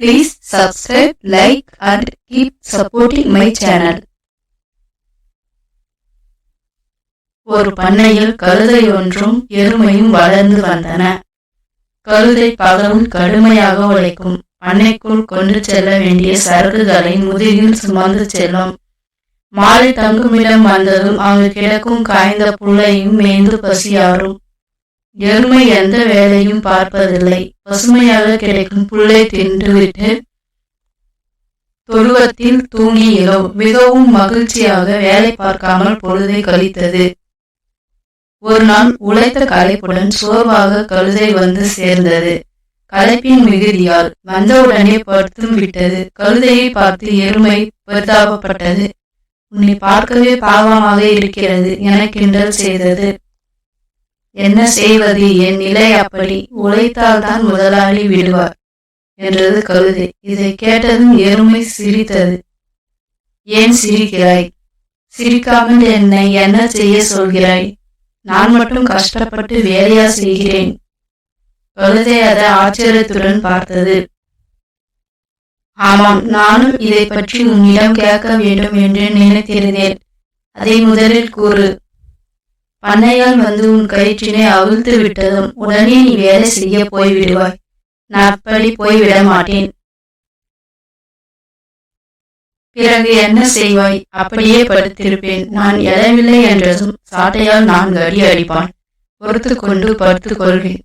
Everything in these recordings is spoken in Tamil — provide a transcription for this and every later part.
Please subscribe, like and keep supporting my channel. ஒரு பண்ணையில் கழுதை ஒன்றும் எருமையும் வளர்ந்து வந்தன. கழுதை பகலும் கடுமையாக உழைக்கும். பண்ணைக்குள் கொண்டு செல்ல வேண்டிய சரக்குகளை முதுகில் சுமந்து செல்லும். மாலை தங்குமிடம் வந்ததும் அங்கு கிடக்கும் காய்ந்த புள்ளையும் மேய்ந்து பசியாரும் எருமை எந்த வேலையும் பார்ப்பதில்லை. பசுமையாக கிடைக்கும் புல்லை தின்றுவிட்டு தொழுவத்தில் தூங்கி எழும் மிகவும் மகிழ்ச்சியாக வேலை பார்க்காமல் பொழுதை கழித்தது. ஒரு நாள் உழைத்த களைப்புடன் சோர்வாக கழுதை வந்து சேர்ந்தது. களைப்பின் மிகுதியால் வந்தவுடனே படுத்தும் விட்டது. கழுதையை பார்த்து எருமை பரிதாபப்பட்டது. உன்னை பார்க்கவே பாவமாக இருக்கிறது என கிண்டல் செய்தது. என்ன செய்வது? என் நிலை அப்படி. உழைத்தால்தான் முதலாளி விடுவார் என்றது கழுதை இதை கேட்டதும் எருமை சிரித்தது. ஏன் சிரிக்கிறாய்? சிரிக்காமல் என்னை என்ன செய்ய சொல்கிறாய்? நான் மட்டும் கஷ்டப்பட்டு வேலையா செய்கிறேன். கழுதை அதை ஆச்சரியத்துடன் பார்த்தது. ஆமாம் நானும் இதை பற்றி உன்னிடம் கேட்க வேண்டும் என்று நினைத்திருந்தேன். அதை முதலில் கூறு. பண்ணையால் வந்து உன் கயிற்றினை அவிழ்த்து விட்டதும் உடனே நீ வேலை செய்ய போய்விடுவாய். நான் அப்படி போய்விட மாட்டேன் பிறகு என்ன செய்வாய்? அப்படியே படுத்திருப்பேன். நான் எழவில்லை என்றதும் சாட்டையால் நான் அடி அடிப்பான். பொறுத்து கொண்டு படுத்துக் கொள்வேன்.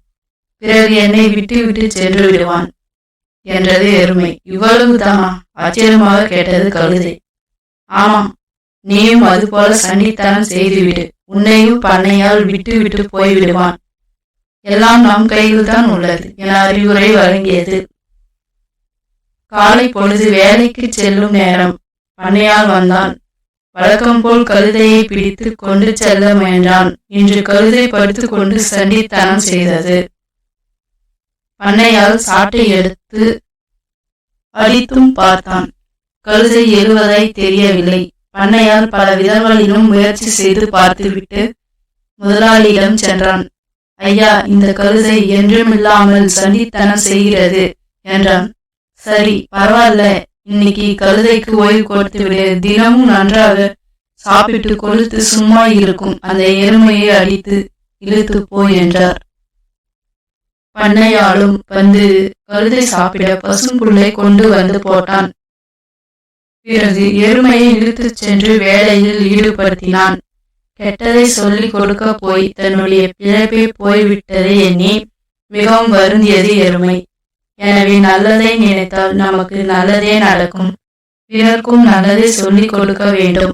பிறகு என்னை விட்டு விட்டு சென்று விடுவான் என்றது எருமை. இவ்வளவுதானா ஆச்சரியமாக கேட்டது கழுதை. ஆமாம் நீயும் அதுபோல சண்டித்தனம் செய்துவிடு. உன்னையும் பண்ணையால் விட்டு விட்டு போய்விடுவான். எல்லாம் நம் கையில் தான் உள்ளது என அறிவுரை வழங்கியது. காலை பொழுது வேலைக்கு செல்லும் நேரம். பண்ணையால் வந்தான். வழக்கம் போல் கழுதையை பிடித்து கொண்டு செல்ல முயன்றான். இன்று கழுதை படுத்து கொண்டு சண்டித்தனம் செய்தது. பண்ணையால் சாட்டை எடுத்து அடித்தும் பார்த்தான். கழுதை எழுவதாய் தெரியவில்லை. பண்ணையால் பல விதங்களிலும் முயற்சி செய்து பார்த்துவிட்டு முதலாளியிடம் சென்றான். ஐயா இந்த கழுதை என்றுமில்லாமல் சண்டித்தனம் செய்கிறது என்றான். சரி பரவாயில்ல. இன்னைக்கு கழுதைக்கு ஓய்வு கொடுத்து விடு. தினமும் நன்றாக சாப்பிட்டு கொழுத்து சும்மா இருக்கும். அந்த எருமையை அடித்து இழுத்து போ என்றார். பண்ணையாலும் வந்து கழுதை சாப்பிட பசும்புள்ளை கொண்டு வந்து போட்டான். பிறகு எருமையை இழுத்துச் சென்று வேலையில் ஈடுபடுத்தினான். கெட்டதை சொல்லிக் கொடுக்க போய் தன்னுடைய பிழைப்பை போய்விட்டதை எண்ணி மிகவும் வருந்தியது எருமை. எனவே நல்லதை நினைத்தால் நமக்கு நல்லதே நடக்கும். பிறர்க்கும் நல்லதை சொல்லிக் கொடுக்க வேண்டும்.